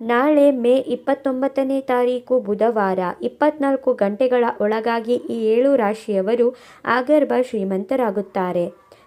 ನಾಳೆ ಮೇ ಇಪ್ಪತ್ತೊಂಬತ್ತನೇ ತಾರೀಕು ಬುಧವಾರ ಇಪ್ಪತ್ನಾಲ್ಕು ಗಂಟೆಗಳ ಒಳಗಾಗಿ ಈ ಏಳು ರಾಶಿಯವರು ಆಗರ್ಭ ಶ್ರೀಮಂತರಾಗುತ್ತಾರೆ.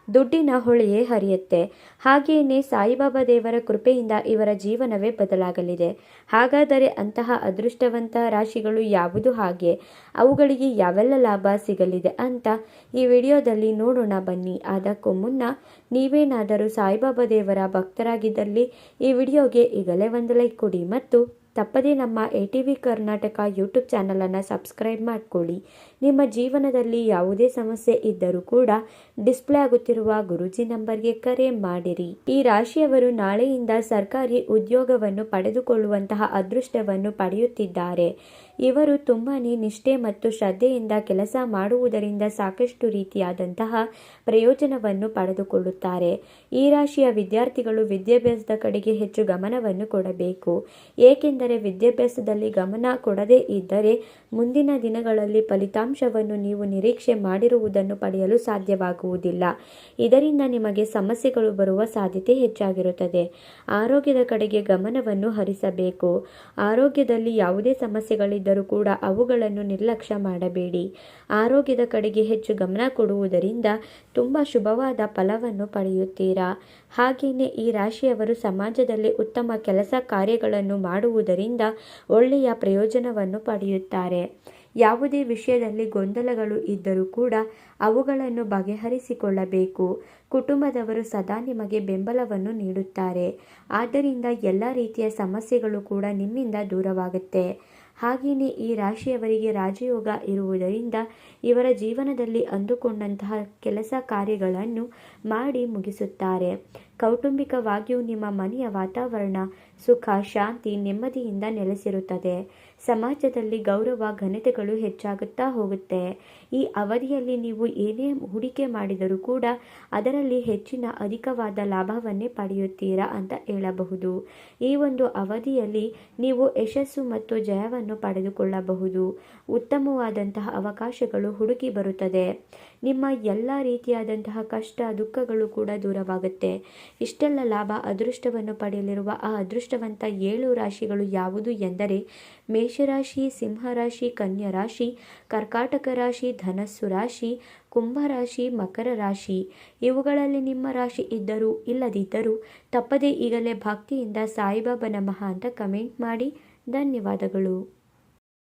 ದುಡ್ಡಿನ ಹೊಳೆಯೇ ಹರಿಯುತ್ತೆ. ಹಾಗೆಯೇ ಸಾಯಿಬಾಬಾ ದೇವರ ಕೃಪೆಯಿಂದ ಇವರ ಜೀವನವೇ ಬದಲಾಗಲಿದೆ. ಹಾಗಾದರೆ ಅಂತಹ ಅದೃಷ್ಟವಂತ ರಾಶಿಗಳು ಯಾವುದು ಹಾಗೆ? ಅವುಗಳಿಗೆ ಯಾವೆಲ್ಲ ಲಾಭ ಸಿಗಲಿದೆ ಅಂತ ಈ ವಿಡಿಯೋದಲ್ಲಿ ನೋಡೋಣ ಬನ್ನಿ. ಅದಕ್ಕೂ ಮುನ್ನ ನೀವೇನಾದರೂ ಸಾಯಿಬಾಬಾ ದೇವರ ಭಕ್ತರಾಗಿದ್ದಲ್ಲಿ ಈ ವಿಡಿಯೋಗೆ ಈಗಲೇ ಒಂದು ಲೈಕ್ ಕೊಡಿ ಮತ್ತು ತಪ್ಪದೇ ನಮ್ಮ A T V Karnataka YouTube ಚಾನಲನ್ನು ಸಬ್ಸ್ಕ್ರೈಬ್ ಮಾಡಿಕೊಳ್ಳಿ. ನಿಮ್ಮ ಜೀವನದಲ್ಲಿ ಯಾವುದೇ ಸಮಸ್ಯೆ ಇದ್ದರೂ ಕೂಡ ಡಿಸ್ಪ್ಲೇ ಆಗುತ್ತಿರುವ ಗುರುಜಿ ನಂಬರ್ಗೆ ಕರೆ ಮಾಡಿರಿ. ಈ ರಾಶಿಯವರು ನಾಳೆಯಿಂದ ಸರ್ಕಾರಿ ಉದ್ಯೋಗವನ್ನು ಪಡೆದುಕೊಳ್ಳುವಂತಹ ಅದೃಷ್ಟವನ್ನು ಪಡೆಯುತ್ತಿದ್ದಾರೆ. ಇವರು ತುಂಬಾ ನಿಷ್ಠೆ ಮತ್ತು ಶ್ರದ್ಧೆಯಿಂದ ಕೆಲಸ ಮಾಡುವುದರಿಂದ ಸಾಕಷ್ಟು ರೀತಿಯಾದಂತಹ ಪ್ರಯೋಜನವನ್ನು ಪಡೆದುಕೊಳ್ಳುತ್ತಾರೆ. ಈ ರಾಶಿಯ ವಿದ್ಯಾರ್ಥಿಗಳು ವಿದ್ಯಾಭ್ಯಾಸದ ಕಡೆಗೆ ಹೆಚ್ಚು ಗಮನವನ್ನು ಕೊಡಬೇಕು. ಏಕೆಂದರೆ ವಿದ್ಯಾಭ್ಯಾಸದಲ್ಲಿ ಗಮನ ಕೊಡದೇ ಇದ್ದರೆ ಮುಂದಿನ ದಿನಗಳಲ್ಲಿ ಫಲಿತಾಂಶವನ್ನು ನೀವು ನಿರೀಕ್ಷೆ ಮಾಡಿರುವುದನ್ನು ಪಡೆಯಲು ಸಾಧ್ಯವಾಗುವುದಿಲ್ಲ. ಇದರಿಂದ ನಿಮಗೆ ಸಮಸ್ಯೆಗಳು ಬರುವ ಸಾಧ್ಯತೆ ಹೆಚ್ಚಾಗಿರುತ್ತದೆ. ಆರೋಗ್ಯದ ಕಡೆಗೆ ಗಮನವನ್ನು ಹರಿಸಬೇಕು. ಆರೋಗ್ಯದಲ್ಲಿ ಯಾವುದೇ ಸಮಸ್ಯೆಗಳಿದ್ದ ಇದ್ದರೂ ಕೂಡ ಅವುಗಳನ್ನು ನಿರ್ಲಕ್ಷ್ಯ ಮಾಡಬೇಡಿ. ಆರೋಗ್ಯದ ಕಡೆಗೆ ಹೆಚ್ಚು ಗಮನ ಕೊಡುವುದರಿಂದ ತುಂಬ ಶುಭವಾದ ಫಲವನ್ನು ಪಡೆಯುತ್ತೀರಾ? ಹಾಗೆಯೇ ಈ ರಾಶಿಯವರು ಸಮಾಜದಲ್ಲಿ ಉತ್ತಮ ಕೆಲಸ ಕಾರ್ಯಗಳನ್ನು ಮಾಡುವುದರಿಂದ ಒಳ್ಳೆಯ ಪ್ರಯೋಜನವನ್ನು ಪಡೆಯುತ್ತಾರೆ. ಯಾವುದೇ ವಿಷಯದಲ್ಲಿ ಗೊಂದಲಗಳು ಇದ್ದರೂ ಕೂಡ ಅವುಗಳನ್ನು ಬಗೆಹರಿಸಿಕೊಳ್ಳಬೇಕು. ಕುಟುಂಬದವರು ಸದಾ ನಿಮಗೆ ಬೆಂಬಲವನ್ನು ನೀಡುತ್ತಾರೆ. ಆದ್ದರಿಂದ ಎಲ್ಲ ರೀತಿಯ ಸಮಸ್ಯೆಗಳು ಕೂಡ ನಿಮ್ಮಿಂದ ದೂರವಾಗುತ್ತೆ. ಹಾಗೆಯೇ ಈ ರಾಶಿಯವರಿಗೆ ರಾಜಯೋಗ ಇರುವುದರಿಂದ ಇವರ ಜೀವನದಲ್ಲಿ ಅಂದುಕೊಂಡಂತಹ ಕೆಲಸ ಕಾರ್ಯಗಳನ್ನು ಮಾಡಿ ಮುಗಿಸುತ್ತಾರೆ. ಕೌಟುಂಬಿಕವಾಗಿಯೂ ನಿಮ್ಮ ಮನೆಯ ವಾತಾವರಣ ಸುಖ, ಶಾಂತಿ ನೆಮ್ಮದಿಯಿಂದ ನೆಲೆಸಿರುತ್ತದೆ. ಸಮಾಜದಲ್ಲಿ ಗೌರವ, ಘನತೆಗಳು ಹೆಚ್ಚಾಗುತ್ತಾ ಹೋಗುತ್ತೆ. ಈ ಅವಧಿಯಲ್ಲಿ ನೀವು ಏನೇ ಹೂಡಿಕೆ ಮಾಡಿದರೂ ಕೂಡ ಅದರಲ್ಲಿ ಹೆಚ್ಚಿನ ಅಧಿಕವಾದ ಲಾಭವನ್ನೇ ಪಡೆಯುತ್ತೀರಾ ಅಂತ ಹೇಳಬಹುದು. ಈ ಒಂದು ಅವಧಿಯಲ್ಲಿ ನೀವು ಯಶಸ್ಸು ಮತ್ತು ಜಯವನ್ನು ಪಡೆದುಕೊಳ್ಳಬಹುದು. ಉತ್ತಮವಾದಂತಹ ಅವಕಾಶಗಳು ಹುಡುಕಿ ಬರುತ್ತದೆ. ನಿಮ್ಮ ಎಲ್ಲ ರೀತಿಯಾದಂತಹ ಕಷ್ಟ, ದುಃಖಗಳು ಕೂಡ ದೂರವಾಗುತ್ತೆ. ಇಷ್ಟೆಲ್ಲ ಲಾಭ, ಅದೃಷ್ಟವನ್ನು ಪಡೆಯಲಿರುವ ಆ ಅದೃಷ್ಟವಂತ ಏಳು ರಾಶಿಗಳು ಯಾವುದು ಎಂದರೆ ಮೇಷರಾಶಿ, ಸಿಂಹರಾಶಿ ಕನ್ಯಾ ರಾಶಿ ಕರ್ಕಾಟಕ ರಾಶಿ, ಧನಸ್ಸು ರಾಶಿ ಕುಂಭರಾಶಿ ಮಕರ ರಾಶಿ. ಇವುಗಳಲ್ಲಿ ನಿಮ್ಮ ರಾಶಿ ಇದ್ದರೂ ಇಲ್ಲದಿದ್ದರೂ ತಪ್ಪದೇ ಈಗಲೇ ಭಕ್ತಿಯಿಂದ ಸಾಯಿಬಾಬಾ ನಮಃ ಅಂತ ಕಮೆಂಟ್ ಮಾಡಿ. ಧನ್ಯವಾದಗಳು.